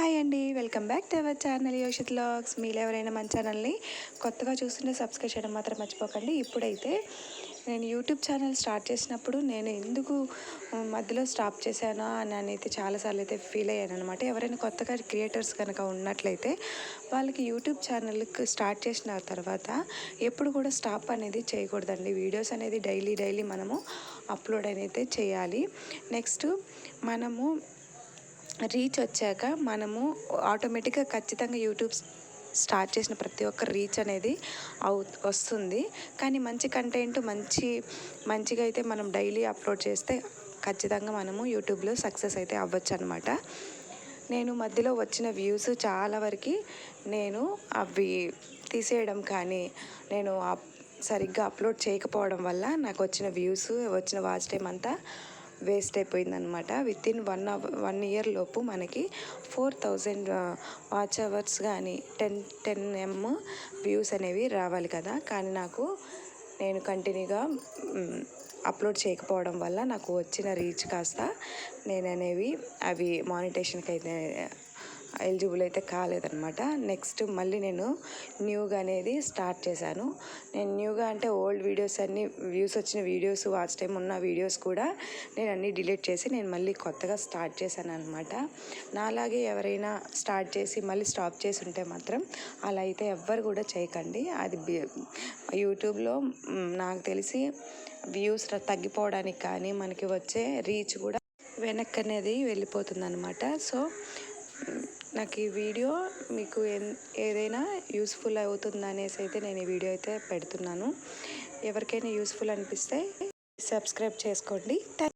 Hi అండి. Welcome back to our channel Yoshith vlogs మీరు ఎవరైనా మన ఛానల్ని కొత్తగా చూస్తుంటే సబ్స్క్రైబ్ చేయడం మాత్రం మర్చిపోకండి. ఇప్పుడైతే నేను యూట్యూబ్ ఛానల్ స్టార్ట్ చేసినప్పుడు నేను ఎందుకు మధ్యలో స్టాప్ చేశానా అని అయితే చాలాసార్లు అయితే ఫీల్ అయ్యాను అనమాట ఎవరైనా కొత్తగా క్రియేటర్స్ కనుక ఉన్నట్లయితే వాళ్ళకి యూట్యూబ్ ఛానల్ స్టార్ట్ చేసిన తర్వాత ఎప్పుడు కూడా స్టాప్ అనేది చేయకూడదండి. వీడియోస్ అనేది డైలీ డైలీ మనము అప్లోడ్ అనేది చేయాలి. నెక్స్ట్ మనము రీచ్ వచ్చాక మనము ఆటోమేటిక్గా ఖచ్చితంగా యూట్యూబ్ స్టార్ట్ చేసిన ప్రతి ఒక్క రీచ్ అనేది అవు వస్తుంది. కానీ మంచి కంటెంట్ మంచి మంచిగా అయితే మనం డైలీ అప్లోడ్ చేస్తే ఖచ్చితంగా మనము యూట్యూబ్లో సక్సెస్ అయితే అవ్వచ్చు అనమాట నేను మధ్యలో వచ్చిన వ్యూస్ చాలా వరకు నేను అవి తీసేయడం కానీ నేను అప్- సరిగ్గా అప్లోడ్ చేయకపోవడం వల్ల నాకు వచ్చిన వ్యూస్ వచ్చిన వాచ్ టైం అంతా వేస్ట్ అయిపోయిందనమాట within one hour one year లోపు మనకి ఫోర్ థౌజండ్ వాచ్ అవర్స్ కానీ టెన్ టెన్ ఎమ్ వ్యూస్ అనేవి రావాలి కదా. కానీ నాకు నేను కంటిన్యూగా అప్లోడ్ చేయకపోవడం వల్ల నాకు వచ్చిన రీచ్ కాస్త నేను అనేవి అవి మానిటేషన్కి అయితే ఎలిజిబుల్ అయితే కాలేదనమాట నెక్స్ట్ మళ్ళీ నేను న్యూగా అనేది స్టార్ట్ చేశాను. నేను న్యూగా అంటే ఓల్డ్ వీడియోస్ అన్ని వ్యూస్ వచ్చిన వీడియోస్ వాచ్ టైం ఉన్న వీడియోస్ కూడా నేను అన్నీ డిలీట్ చేసి నేను మళ్ళీ కొత్తగా స్టార్ట్ చేశాను అనమాట నాలాగే ఎవరైనా స్టార్ట్ చేసి మళ్ళీ స్టాప్ చేసి ఉంటే మాత్రం అలా అయితే ఎవ్వరు కూడా చేయకండి. అది యూట్యూబ్లో నాకు తెలిసి వ్యూస్ తగ్గిపోవడానికి కానీ మనకి వచ్చే రీచ్ కూడా వెనక్కి అనేది వెళ్ళిపోతుంది అనమాట సో నాకు ఈ వీడియో మీకు ఎన్- ఏదైనా యూస్ఫుల్ అవుతుంది అనేసి అయితే నేను ఈ వీడియో అయితే పెడుతున్నాను. ఎవరికైనా యూస్ఫుల్ అనిపిస్తే సబ్స్క్రైబ్ చేసుకోండి. థ్యాంక్